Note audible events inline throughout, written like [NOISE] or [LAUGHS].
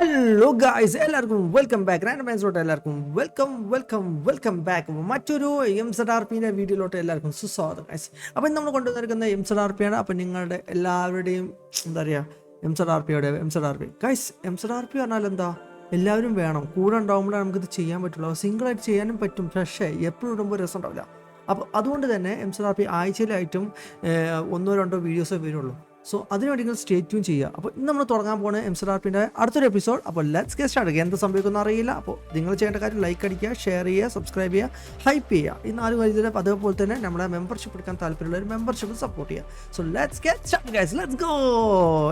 Hello guys എല്ലാവർക്കും welcome back റാൻഡ് ബാൻസിലോട്ട് എല്ലാവർക്കും വെൽക്കം വെൽക്കം വെൽക്കം ബാക്ക് മറ്റൊരു എം സെഡ് ആർ പിന്റെ വീഡിയോയിലോട്ട് എല്ലാവർക്കും സുസ്വാഗതം ഗൈസ് അപ്പം നമ്മൾ കൊണ്ടുവന്നിരിക്കുന്ന എം സെഡ് ആർ പി ആണ്. അപ്പം നിങ്ങളുടെ എല്ലാവരുടെയും എന്താ പറയുക എം സെഡ് ആർ പിയുടെ M Z R P guys M Z R P പറഞ്ഞാൽ എന്താ? എല്ലാവരും വേണം. കൂടെ ഉണ്ടാകുമ്പോഴേ നമുക്കിത് ചെയ്യാൻ പറ്റുള്ളൂ. സിംഗിളായിട്ട് ചെയ്യാനും പറ്റും. പക്ഷേ എപ്പോഴും ഇടുമ്പോൾ രസം ഉണ്ടാവില്ല. അപ്പോൾ അതുകൊണ്ട് തന്നെ എം സെഡ് ആർ പി ആഴ്ചയിലായിട്ടും ഒന്നോ രണ്ടോ വീഡിയോസേ വരുള്ളൂ സോ അതിനുവേണ്ടി നിങ്ങൾ സ്റ്റേ ട്യൂൺ ചെയ്യുക. അപ്പോൾ ഇന്ന് നമ്മൾ തുടങ്ങാൻ പോകുന്ന എം സെഡ് ആർ പിന്റെ അടുത്തൊരു എപ്പിസോഡ് അപ്പോൾ ലെറ്റ്സ് ഗെറ്റ് സ്റ്റാർട്ട് എന്ത് സംഭവിക്കുന്ന അറിയില്ല. അപ്പോൾ നിങ്ങൾ ചെയ്യേണ്ട കാര്യം ലൈക്ക് അടിക്കുക ഷെയർ ചെയ്യുക സബ്സ്ക്രൈബ് ചെയ്യുക ഹൈപ്പ് ചെയ്യുക. ഈ നാല് കാര്യത്തിൽ അതേപോലെ തന്നെ നമ്മുടെ മെമ്പർഷിപ്പ് എടുക്കാൻ താല്പര്യമുള്ള ഒരു മെമ്പർഷിപ്പ് സപ്പോർട്ട് ചെയ്യുക. So let's get guys let's go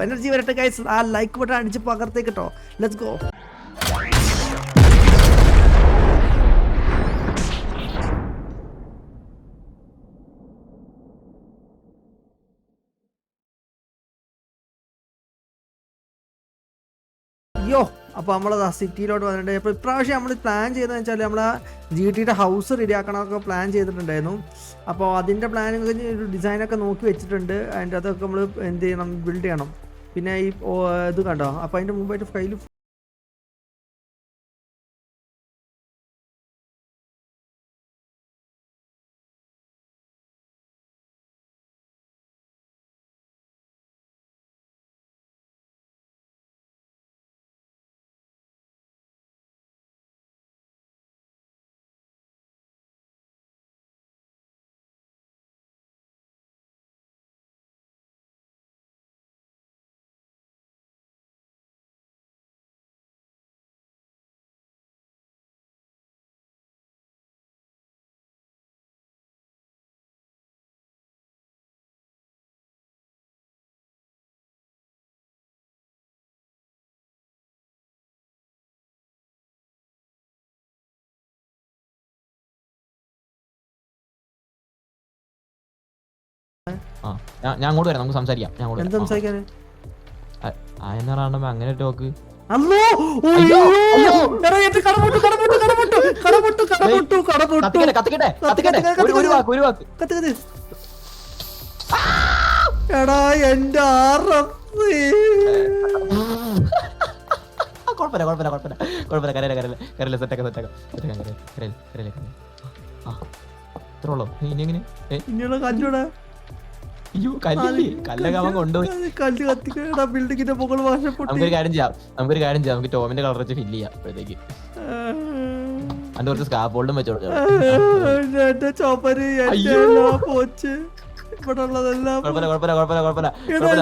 energy വരട്ടെ ഗൈസ് ആ ലൈക്ക് ബട്ടൺ അടിച്ച് പകർത്തേക്ക് കേട്ടോ ലെറ്റ്സ് ഗോ അപ്പോൾ നമ്മൾ ആ സിറ്റിയിലോട്ട് വന്നിട്ടുണ്ട്. അപ്പോൾ ഇപ്രാവശ്യം നമ്മൾ പ്ലാൻ ചെയ്തതെന്ന് വെച്ചാൽ നമ്മൾ ആ ജി ടിയുടെ ഹൗസ് റെഡി ആക്കണമൊക്കെ പ്ലാൻ ചെയ്തിട്ടുണ്ടായിരുന്നു. അപ്പോൾ അതിന്റെ പ്ലാനിങ് ഒരു ഡിസൈനൊക്കെ നോക്കി വെച്ചിട്ടുണ്ട്. അതിന്റെ അതൊക്കെ നമ്മൾ എന്ത് ചെയ്യണം ബിൽഡ് ചെയ്യണം. പിന്നെ ഈ ഇത് കണ്ടോ? അപ്പോൾ അതിന്റെ മുമ്പായിട്ട് കയ്യിൽ ആ ഞാൻ അങ്ങോട്ട് വരാം നമുക്ക് സംസാരിക്കാം. ഞാൻ അങ്ങോട്ട് എന്ത് വരാം. ആ, ആ എന്നാ റാണ്ടമ്മ അങ്ങനെ ടോക്ക് അയ്യോ, അയ്യോ. എടാ, എന്റെ കട പൊട്ടു, കട പൊട്ടു, കട പൊട്ടു, കട പൊട്ടു, കട പൊട്ടു, കട പൊട്ടു. കത്തിക്കട്ടെ കത്തിക്കട്ടെ. കത്തിക്കട്ടെ ഒരു- ഒരു വാക്ക് ഒരു വാക്ക്. കത്ത് കത്ത്. എടാ എന്റെ ആറപ്പ് ആ, കുഴപ്പമില്ല കുഴപ്പമില്ല കുഴപ്പമില്ല. കുഴപ്പമില്ല കരയില്ല കരയില്ല കരയില്ല സെറ്റൊക്കെ സെറ്റൊക്കെ സെറ്റൊക്കെ കരയില്ല കരയില്ല കരയില്ല ആ ഇത്ര ഉള്ളോ? ഇനി എങ്ങനെ? ഏ? ഇനിയുള്ള കല്ലൂടെ അയ്യോ കല്ലില്ലേ കല്ലൊക്കെ അവൻ കൊണ്ടുപോയി. കല്ല് കത്തിക്കടാ ബിൽഡിങ്ങിന്റെ മുകൾ വാശപ്പൊട്ടി നമുക്കൊരു കാര്യം ചെയ്യാം. നമുക്കൊരു കാര്യം ചെയ്യാം. നമുക്ക് ടോമിന്റെ കളർ വെച്ച് ഫില്ല് ചെയ്യാം അപ്പോഴത്തേക്ക് അതിന്റെ കുറച്ച് ഹോൾഡും എന്റെ ചോപ്പര് പോച്ച്. ഇവിടെ ഉള്ളതെല്ലാം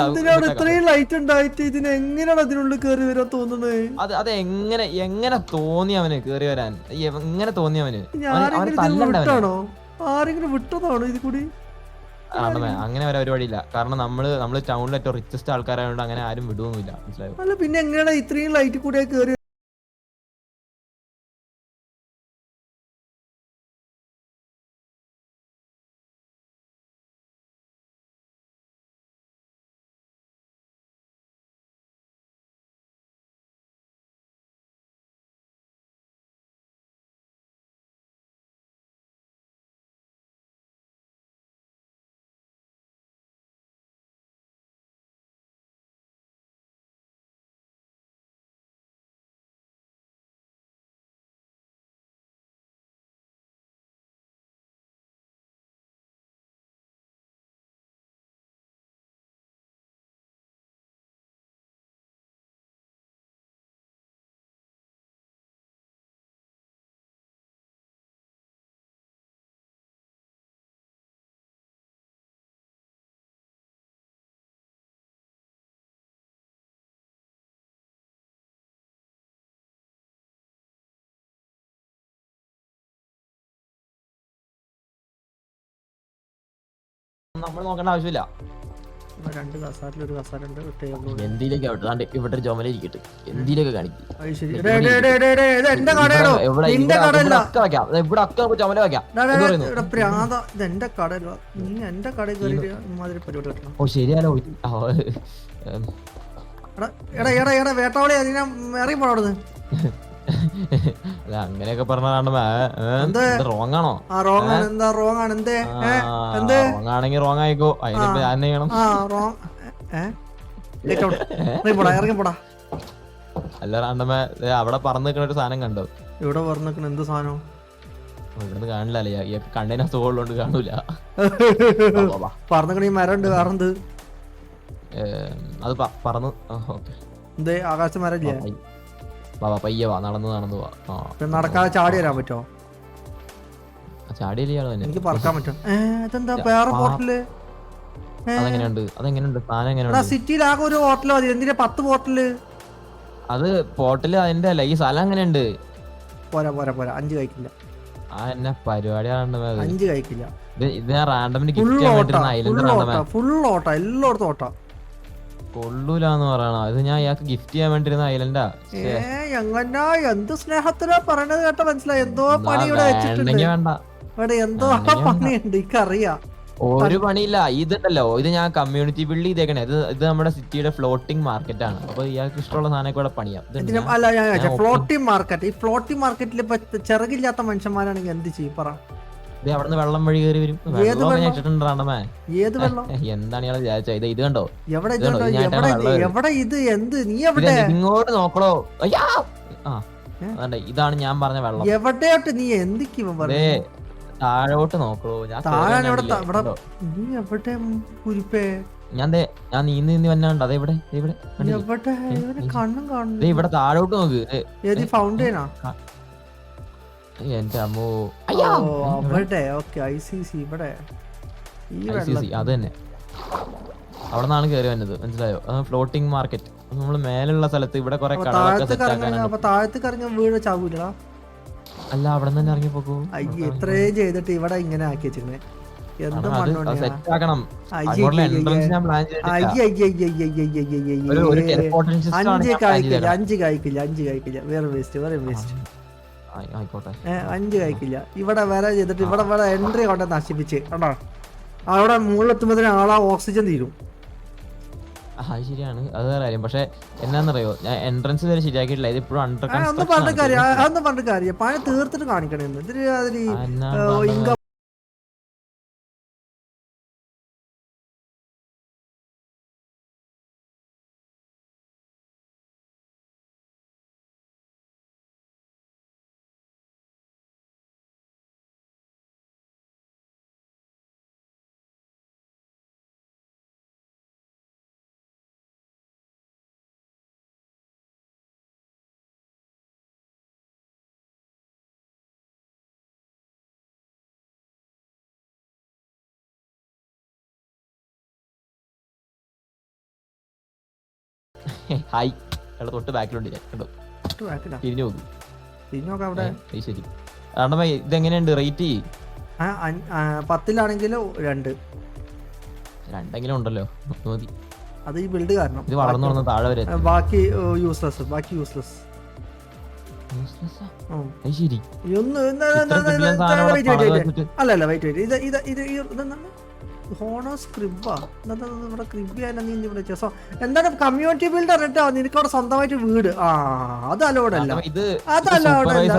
എന്തിനാണ് ഇത്രയും ലൈറ്റ് ഉണ്ടായിട്ട് ഇതിന് എങ്ങനെയാണ് അതിനുള്ളിൽ കയറി വരാൻ തോന്നുന്നത് അത് അത് എങ്ങനെ എങ്ങനെ തോന്നി അവന് കേറി വരാൻ? എങ്ങനെ തോന്നി അവന്? അവന് അവന് ആരെങ്കിലും വിട്ടാണോ? ആരെങ്കിലും വിട്ടതാണോ ഇത് കൂടി? അങ്ങനെ ഒരു പരിപാടിയില്ല കാരണം നമ്മൾ നമ്മൾ ടൗണിൽ ഏറ്റവും റിച്ചസ്റ്റ് ആൾക്കാരായതുകൊണ്ട് അങ്ങനെ ആരും വിടുവൊന്നുമില്ല. മനസ്സിലായോ? അല്ല പിന്നെ എങ്ങനെയാണ് ഇത്രയും ലൈറ്റ് കൂടെ കയറി നമ്മൾ നോക്കേണ്ട ആവശ്യമില്ല. രണ്ട് കസാരിൽ ഒരു കസാര ഉണ്ട് ഒരു ടേബിൾ എന്തിലേക്ക് ആവട്ടെ. ഇവിടെ ജോമല ഇരിക്കട്ടെ. എന്തിലേക്ക് കാണിക്കും ഇവിടെ ഇവിടെ കടയല്ല. വെക്കാം പ്രാന്ത ഇത് എന്റെ കടയല്ല. നീ എന്റെ കടയിൽ കയറിയിട്ട് ഇമാതിരി പരിപാടി കിട്ടണം ഓ ശരിയാലോ. എടാ എടാ എടാ എടാ വേട്ടാവളി അതിനെ ഇറങ്ങി പോടാ അവിടുന്ന്. [LAUGHS] അല്ല അങ്ങനെയൊക്കെ പറഞ്ഞതാണ്? റോങ് ആണോ? റോങ് ആണ്. എന്താ റോങ് ആണ്? എന്തേ? എന്തേ? റോങ് ആണെങ്കിൽ റോങ് ആയിക്കോ. അതിനിപ്പോ ഞാൻ ചെയ്യണം? റോങ് അല്ല റാണ്ടമേ അവിടെ പറന്ന് നിൽക്കുന്ന ഒരു സാധനം കണ്ടോ? ഇവിടെ പറഞ്ഞിക്കണ എന്ത് സാധനം? ഇവിടുന്ന് കാണില്ല അല്ലേ കണ്ണിന് അസുഖമുള്ളതുകൊണ്ട് കാണൂല [LAUGHS] പറന്നിക്കണ. ഈ മരം ഉണ്ട് വേറെ അത് പറന്ന്. ഓക്കെ. ആകാശ മരം വാ വാ പയ്യെ വാ നടന്ന് നടന്ന് വാ. ആ. നടക്കാതെ ചാടി വരാൻ പറ്റോ തന്നെ. എനിക്ക് പറക്കാൻ പറ്റും. ഏ ഇതെന്താ വേറെ ആ. പോർട്ടൽ അതെങ്ങനെയുണ്ട്? അതെങ്ങനെയുണ്ട്? സാധനം എങ്ങനെയുണ്ട്? സിറ്റിയിൽ ആകെ ഒരു ഹോട്ടൽ മതി. എന്തിനാ പത്ത് പോർട്ടൽ അത് പോട്ടിൽ അതിന്റെ അല്ല ഈ സ്ഥലം എങ്ങനെയുണ്ട്? പോരാ പോരാ പോരാ. അഞ്ച് കഴിക്കില്ല. ആ എന്നെ പരിപാടിയാണ് അഞ്ച് കഴിക്കില്ല. ഇത് ഇത് ഞാൻ റാൻഡമിന് ഫുൾ ഗിഫ്റ്റ് ചെയ്യാൻ ഓട്ട. വേണ്ടിയിരുന്ന ഫുൾ റാൻഡമ ഓട്ട. ഫുൾ ഓട്ട. എല്ലായിടത്തും ഓട്ട. കൊള്ളൂലെന്ന് പറയണ. അത് ഞാൻ ഇയാൾക്ക് ഗിഫ്റ്റ് ചെയ്യാൻ വേണ്ടിയിരുന്ന ഐലൻഡാ ഏ എങ്ങനെ എന്ത് സ്നേഹത്തിലാ പറയണത് കേട്ടോ മനസ്സിലായി. എന്തോ പണി ഇവിടെ വെച്ചിട്ടുണ്ട്. വേണ്ട. ഇവിടെ എന്തോ. പണിയുണ്ട് എനിക്കറിയാം. ഒരു പണിയില്ല. ഇതുണ്ടല്ലോ. ഇത് ഞാൻ കമ്മ്യൂണിറ്റി ബിൽഡ് ചെയ്തേക്കണേ ഇത് ഇത് നമ്മുടെ സിറ്റിയുടെ ഫ്ലോട്ടിംഗ് മാർക്കറ്റ് ആണ്. അപ്പൊ ഇയാൾക്ക് ഇഷ്ടമുള്ള സാധനമൊക്കെ ഇവിടെ പണിയാം. അല്ല ഞാൻ ഫ്ലോട്ടിംഗ് മാർക്കറ്റ് ഈ ഫ്ലോട്ടിംഗ് മാർക്കറ്റിൽ ഇപ്പൊ ചിറകില്ലാത്ത മനുഷ്യന്മാരാണെങ്കിൽ എന്ത് ചെയ്യും? പറ. അവിടുന്ന് വെള്ളം വഴി കയറി വരും. വെള്ളം? ഏത് വെള്ളം? [LAUGHS] എന്താണ് ഇയാൾ വിചാരിച്ച? ഇത് ഇത് കണ്ടോ? എവിടെ എവിടെ ഇത്? എന്ത്? നീ എവിടെ? ഇങ്ങോട്ട് നോക്കണോ? അയ്യാ! ആ ഇതാണ് ഞാൻ പറഞ്ഞ വെള്ളം. എവിടെയോട്ട് നീ എന്തിക്ക് എന്തൊക്കെ താഴോട്ട് നോക്കണോ ഞാൻ നീ എവിടെ കുരിപ്പേ? ഞാൻ ഞാൻ നീന്തി നീന്തി വന്നാണ്ട് അതെ ഇവിടെ ഇവിടെ. കണ്ണും കാണുന്നു ഇവിടെ താഴോട്ട് നോക്ക്. ഫൗണ്ടൈനാ എന്റെ അമ്മോ അവിടെ ഓക്കെ ഐ സി സി ഇവിടെ അത് തന്നെ അവിടെ നിന്നാണ് കയറി വന്നത് മനസ്സിലായോ ഫ്ലോട്ടിംഗ് മാർക്കറ്റ് നമ്മൾ മേലുള്ള സ്ഥലത്ത് ഇവിടെ കുറെ താഴത്ത് കറങ്ങി വീട് ചാവൂലടാ അല്ല അവിടെ തന്നെ ഇറങ്ങി പോകൂ അയ്യ ഇത്രയും ചെയ്തിട്ട് ഇവിടെ ഇങ്ങനെ ആക്കി വെച്ചിരുന്നേ അഞ്ച് കായ്ക്കില്ല അഞ്ച് കായ്ക്കില്ല വേറെ വേസ്റ്റ് വേറെ വേസ്റ്റ് ആയിക്കോട്ടെ. അഞ്ച് കഴിക്കില്ല. ഇവിടെ വരെ ചെയ്തിട്ട് ഇവിടെ വരെ എൻട്രി ആവട്ടെ നശിപ്പിച്ച്. കണ്ടോ? അവിടെ മുകളിലെത്തുമ്പോഴത്തേനും ആളാ ഓക്സിജൻ തീരും. അത് ശരിയാണ്. അത് വേറെ കാര്യം. പക്ഷെ എന്നാന്നറിയോ? ഞാൻ എൻട്രൻസ് വരെ ശരിയാക്കിയിട്ടില്ല. ഇത് ഇപ്പോഴും അണ്ടർ ഒന്നും പറഞ്ഞിട്ട് കാര്യം അതൊന്നും പറഞ്ഞിട്ട് കാര്യം പണി തീർത്തിട്ട് കാണിക്കണേന്ന്. ഇതിന് അതിൽ ഇൻകം ഹായ്. അവിടെ തൊട്ട് ബാക്കിലുണ്ട് ഞാൻ. കണ്ടോ? തിരിഞ്ഞു പോകും നോക്കാം അവിടെ. ശരി. അണ്ണമ്മ ഇതെങ്ങനെയുണ്ട്? റേറ്റ് പത്തിലാണെങ്കിൽ രണ്ട്. രണ്ടെങ്കിലും ഉണ്ടല്ലോ. മതി. അത് ഈ ബിൽഡ് കാരണം. ഇത് വളർന്നു വളർന്ന് താഴെ വരെ ബാക്കി യൂസ്ലെസ് ബാക്കി യൂസ്ലെസ് അല്ല അല്ല വെയിറ്റ് വെയിറ്റ് ഇത് ഇത് ഇത് ഇതെന്താണ്? ഹോണോ സ്ക്രിബാ എന്താ ഇവിടെ ക്രിബിയല്ല നീ ഇവിടെ സോ എന്താണ് കമ്മ്യൂണിറ്റി ബിൽഡർ കേട്ടോ നിനക്ക് അവിടെ സ്വന്തമായിട്ട് വീട്. ആ അത് അലോഡല്ല അത് അലോഡല്ല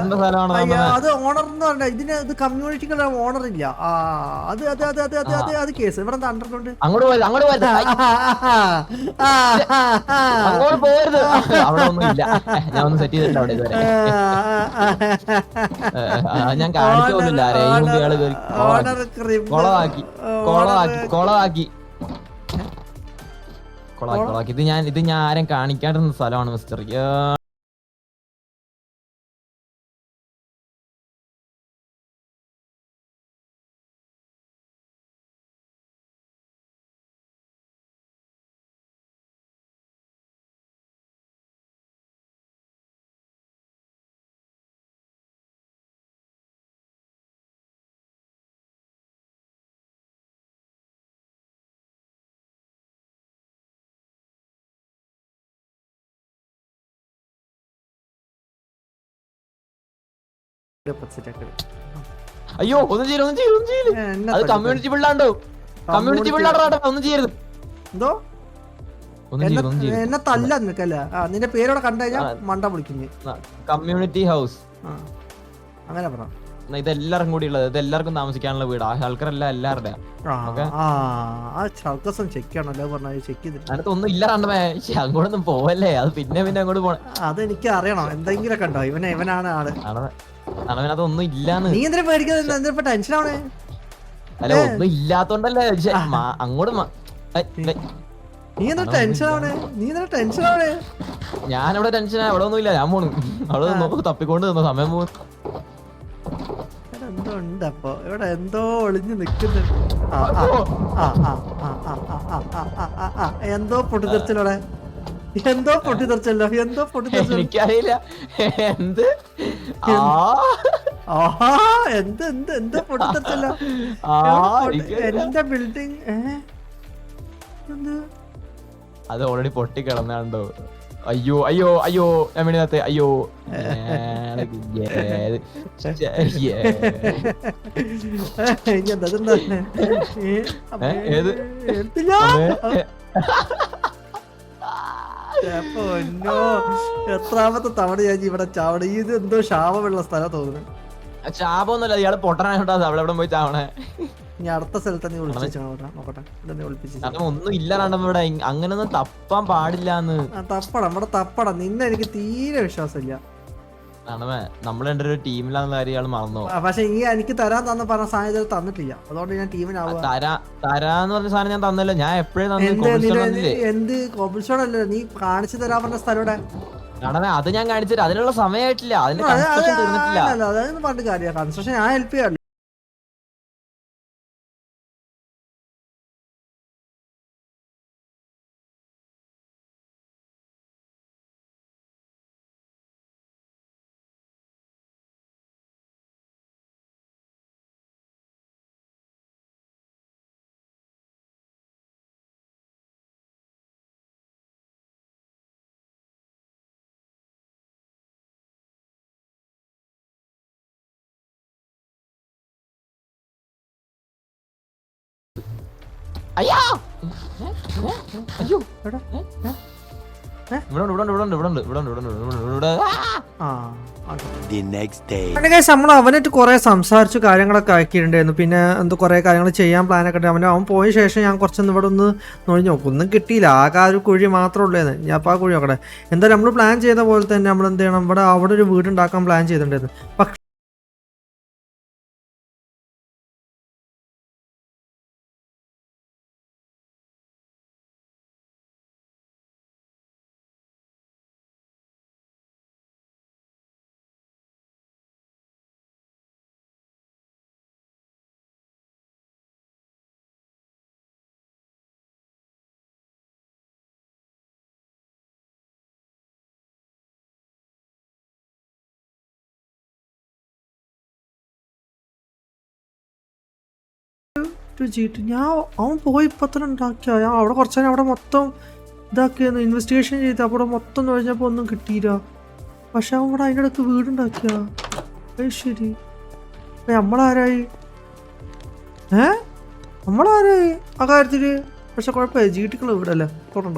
അത് ഓണർ എന്ന് പറഞ്ഞാൽ ഇതിന് ഇത് കമ്മ്യൂണിറ്റിക്ക് ഓണർ ഇല്ല. ആ അത് അത് അത് അത് അത് അത് അത് കേസ്. ഇവിടെ എന്താ അണ്ടർഗ്രൗണ്ട് ഓണർ ക്രിബ് കൊളവാക്കി. കൊള കൊളമാക്കി കൊളാക്കി കൊളാക്കി ഇത് ഞാൻ ഇത് ഞാൻ ആരും കാണിക്കാണ്ടിരുന്ന സ്ഥലമാണ് മിസ്റ്റർ അയ്യോ ഒന്നും ചെയ്യരുത് ഒന്നും ചെയ്യരുത് ഒന്നും ചെയ്യരുത്. അത് കമ്മ്യൂണിറ്റി ബിൽഡാണ്ടോ കമ്മ്യൂണിറ്റി പിള്ളാടാ ഒന്നും ചെയ്യരുത്. എന്തോ? എന്നെ തല്ല നിനക്കല്ല ആ നിന്റെ പേരോടെ കണ്ടു കഴിഞ്ഞാൽ മണ്ട വിളിക്കുന്നു കമ്മ്യൂണിറ്റി ഹൗസ് അങ്ങനെ പറ. ഇതെല്ലാവർക്കും കൂടി ഉള്ളത് ഇത് എല്ലാവർക്കും താമസിക്കാനുള്ള വീട്. ആൾക്കാരല്ല എല്ലാവരുടെ ഒന്നും ഇല്ല അങ്ങോട്ടൊന്നും പോവല്ലേ? അത് പിന്നെ പിന്നെ അങ്ങോട്ട് പോണേ. അത് എനിക്ക് അറിയണം. എന്തെങ്കിലും കണ്ടോ ഇവനെ ഇവനാണ് ആൾ. അണവൻ അതൊന്നും നീ ടെൻഷൻ അല്ല ഒന്നും അങ്ങോട്ട് നീ എന്താ ടെൻഷൻ നീ എന്താ ടെൻഷൻ ഞാൻ അവിടെ ടെൻഷൻ ഒന്നും ഇല്ല ഞാൻ പോണു അവിടെ നോക്ക് തപ്പിക്കൊണ്ട് നിന്നു സമയം പോകും എന്തോ ഉണ്ട് ഒളിഞ്ഞു നിക്കുന്നുണ്ട് എന്തോ പൊട്ടിത്തെറിച്ചിലവിടെ എന്തോ പൊട്ടിത്തെറിച്ചല്ലോ എന്തോ പൊട്ടിത്തെറിച്ചല്ലോ എനിക്കറിയില്ല. എന്ത്? ആഹാ എന്ത് എന്ത് എന്തോ പൊട്ടിത്തെറിച്ചല്ലോ. എന്റെ ബിൽഡിംഗ് എന്ത്? അത് ഓൾറെഡി പൊട്ടി കിടന്നാണ്ടോ അയ്യോ അയ്യോ അയ്യോ എമിനകത്ത് അയ്യോ. ഏത്? പൊന്നോ. എത്രാമത്തെ തവണ ഞാൻ ഇവിടെ ചാവണ? ഇത് എന്തോ ശാപമുള്ള സ്ഥലം തോന്നുന്നു. ശാപമൊന്നുമല്ല ഇയാൾ പൊട്ടനായിട്ടാ അവിടെ എവിടെ പോയി ചാവണേ? ഞാൻ അടുത്ത സ്ഥലത്ത് നീ ഒളിപ്പിച്ചു നോക്കട്ടെ. നീ ഒളിപ്പിച്ചു ഒന്നും ഇല്ല റണ്ടം ഇവിടെ അങ്ങനൊന്നും തപ്പാൻ പാടില്ലാന്ന്. ആ തപ്പടം ഇവിടെ തപ്പടം നിന്നെ എനിക്ക് തീരെ വിശ്വാസമില്ല. നമ്മൾ ഒരു ടീമിലാന്നുള്ള കാര്യം ഇയാൾ മറന്നു പക്ഷെ ഈ എനിക്ക് തരാൻ തന്ന പറഞ്ഞ സാധനം തന്നിട്ടില്ല. അതുകൊണ്ട് ഞാൻ ടീമിനാവുക. തരാ തരാന്ന് പറഞ്ഞ സാധനം ഞാൻ തന്നല്ലോ. ഞാൻ എപ്പോഴും എന്ത് കോബിൾസ്റ്റോൺ അല്ലേ നീ കാണിച്ചു തരാൻ പറഞ്ഞ സ്ഥലം ഇവിടെ അത് ഞാൻ കാണിച്ചിട്ട് അതിനുള്ള സമയമായിട്ടില്ല. അതിന്റെ കൺസ്ട്രക്ഷൻ തീർന്നിട്ടില്ല. അതൊന്നും പറഞ്ഞിട്ട് കാര്യ കൺസ്ട്രക്ഷൻ ഞാൻ ഹെൽപ്പ് ചെയ്യാറില്ല. The അയ്യോ എടാ. നമ്മൾ അവനായിട്ട് കുറെ സംസാരിച്ചു കാര്യങ്ങളൊക്കെ ആക്കിയിട്ടുണ്ടായിരുന്നു. പിന്നെ എന്തോ കുറെ കാര്യങ്ങൾ ചെയ്യാൻ പ്ലാൻ ഒക്കെ ഉണ്ട് അവൻ അവൻ പോയ ശേഷം ഞാൻ കുറച്ചൊന്ന് ഇവിടെ ഒന്ന് നൊഴിഞ്ഞു നോക്കും. ഒന്നും കിട്ടിയില്ല. ആകെ ആ ഒരു കുഴി മാത്രമേ ഉള്ളൂ ഞാൻ അപ്പോൾ ആ കുഴി നോക്കട്ടെ. എന്തായാലും നമ്മൾ പ്ലാൻ ചെയ്ത പോലെ തന്നെ നമ്മൾ എന്ത് ചെയ്യണം? ഇവിടെ അവിടെ ഒരു വീട് ഉണ്ടാക്കാൻ പ്ലാൻ ചെയ്തിട്ടുണ്ടായിരുന്നു ഒരു ചീട്ട് ഞാൻ അവൻ പോയി ഇപ്പം തന്നെ ഉണ്ടാക്കിയ. ഞാൻ അവിടെ കുറച്ച് നേരം അവിടെ മൊത്തം ഇതാക്കിയെന്ന് ഇൻവെസ്റ്റിഗേഷൻ ചെയ്ത് അവിടെ മൊത്തം കഴിഞ്ഞപ്പോൾ ഒന്നും കിട്ടിയില്ല. പക്ഷെ അവൻ ഇവിടെ അതിന്റെ അടുത്ത് വീടുണ്ടാക്കിയ. അത് ശരി. നമ്മളാരായി? ഏ? നമ്മളാരായി? ആ കാര്യത്തിൽ പക്ഷെ കുഴപ്പമില്ല. ജീട്ടികൾ ഇവിടെ അല്ലേ തൊടണ്ട.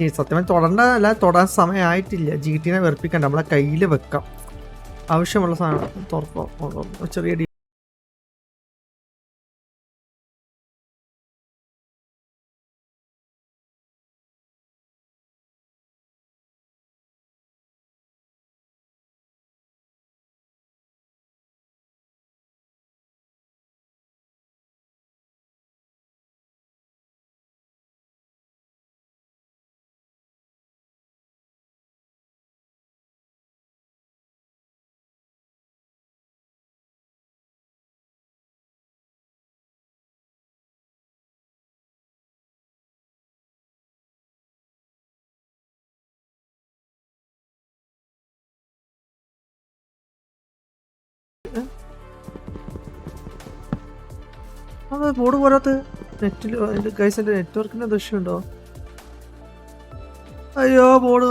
ഈ സത്യം തുടണ്ടല്ല തൊടാൻ സമയമായിട്ടില്ല. ജീട്ടിനെ വെറുപ്പിക്കണ്ട. നമ്മളെ കയ്യിൽ വെക്കാം. ആവശ്യമുള്ള സാധനം തുറക്കാം ചെറിയ അത് ബോർഡ് പോരാത്ത നെറ്റിൽ ഗൈസിന്റെ നെറ്റ്വർക്കിന്റെ ദൃശ്യമുണ്ടോ അയ്യോ ബോർഡ്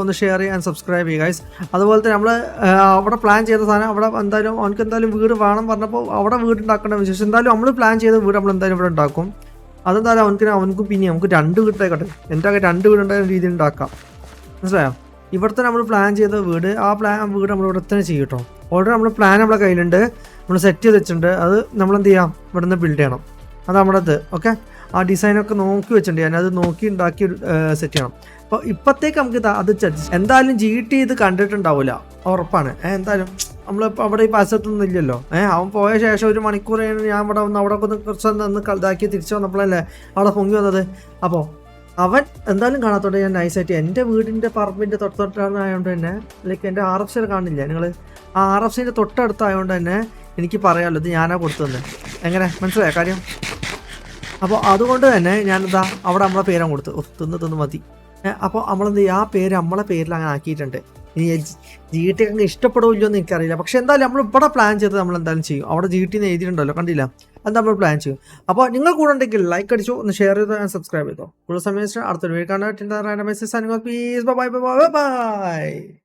ഒന്ന് ഷെയർ ചെയ്യുക ആൻഡ് സബ്സ്ക്രൈബ് ചെയ്യുക ഗൈസ് അതുപോലെ തന്നെ നമ്മൾ അവിടെ പ്ലാൻ ചെയ്ത സാധനം അവിടെ എന്തായാലും അവനക്ക് എന്തായാലും വീട് വേണം പറഞ്ഞപ്പോൾ അവിടെ വീട് ഉണ്ടാക്കേണ്ട വിശേഷം. എന്തായാലും നമ്മൾ പ്ലാൻ ചെയ്ത വീട് നമ്മൾ എന്തായാലും ഇവിടെ ഉണ്ടാക്കും. അതെന്തായാലും അവനക്ക് അവനക്കും പിന്നെ നമുക്ക് രണ്ട് വീട്ടിലേക്കട്ടെ എന്റെ രണ്ട് വീടുണ്ടായ രീതിയിൽ ഉണ്ടാക്കാം. മനസ്സിലായോ? ഇവിടുത്തെ നമ്മൾ പ്ലാൻ ചെയ്ത വീട് ആ പ്ലാൻ വീട് നമ്മൾ ഇവിടെ തന്നെ ചെയ്യും കേട്ടോ ഓൾറെഡി നമ്മൾ പ്ലാൻ നമ്മളെ കയ്യിലുണ്ട്. നമ്മൾ സെറ്റ് ചെയ്ത് വെച്ചിട്ടുണ്ട്. അത് നമ്മൾ എന്ത് ചെയ്യാം? ഇവിടെ നിന്ന് ബിൽഡ് ചെയ്യണം. അത് നമ്മുടെ ഇത് ഓക്കെ ആ ഡിസൈനൊക്കെ നോക്കി വെച്ചിട്ടുണ്ട്. ഞാൻ അത് നോക്കി ഉണ്ടാക്കി സെറ്റ് ചെയ്യണം. അപ്പോൾ ഇപ്പോഴത്തേക്ക് നമുക്ക് അത് ചർച്ച എന്തായാലും ജി ടി ഇത് കണ്ടിട്ടുണ്ടാവില്ല ഉറപ്പാണ്. എന്തായാലും നമ്മളിപ്പോൾ അവിടെ ഈ പരിസരത്തൊന്നും ഇല്ലല്ലോ. ഏഹ് അവൻ പോയ ശേഷം ഒരു മണിക്കൂർ കഴിഞ്ഞ് ഞാൻ ഇവിടെ വന്ന് അവിടെ ഒന്ന് കുറച്ച് ഒന്ന് ഇതാക്കി തിരിച്ചു വന്നപ്പോഴല്ലേ അവിടെ പൊങ്ങി വന്നത്. അപ്പോൾ അവൻ എന്തായാലും കാണാത്തോടെ ഞാൻ നൈസായിട്ട് എന്റെ വീടിന്റെ പറമ്പിന്റെ തൊട്ടടുത്താണ് ആയതുകൊണ്ട് തന്നെ ലൈക്ക് എന്റെ ആർ എഫ് സി കാണില്ല നിങ്ങൾ ആ ആർ എഫ് സിന്റെ തൊട്ടടുത്തായതുകൊണ്ട് തന്നെ എനിക്ക് പറയാമല്ലോ ഇത് ഞാനാ കൊടുത്തു തന്നെ എങ്ങനെ? മനസ്സിലായ കാര്യം? അപ്പോൾ അതുകൊണ്ട് തന്നെ ഞാനിതാ അവിടെ നമ്മളെ പേരാണ് കൊടുത്തു. തിന്ന് തിന്ന് മതി. അപ്പോൾ നമ്മളെന്ത് ചെയ്യും? ആ പേര് നമ്മളെ പേരിൽ അങ്ങനെ ആക്കിയിട്ടുണ്ട്. ഇനി ജി ടി അങ്ങ് ഇഷ്ടപ്പെടുമല്ലോ എന്ന് എനിക്കറിയില്ല. പക്ഷെ എന്തായാലും നമ്മൾ ഇവിടെ പ്ലാൻ ചെയ്ത് നമ്മൾ എന്തായാലും ചെയ്യും. അവിടെ ജി ടി എഴുതിയിട്ടുണ്ടല്ലോ കണ്ടില്ല? അത് നമ്മൾ പ്ലാൻ ചെയ്യും. അപ്പോൾ നിങ്ങൾ കൂടെ ഉണ്ടെങ്കിൽ ലൈക്ക് അടിച്ചു ഒന്ന് ഷെയർ ചെയ്തോ സബ്സ്ക്രൈബ് ചെയ്തോ. കൂടുതൽ സമയം അടുത്തൊരു വീട് കാണാൻ ബൈ ബൈ ബൈ ബൈ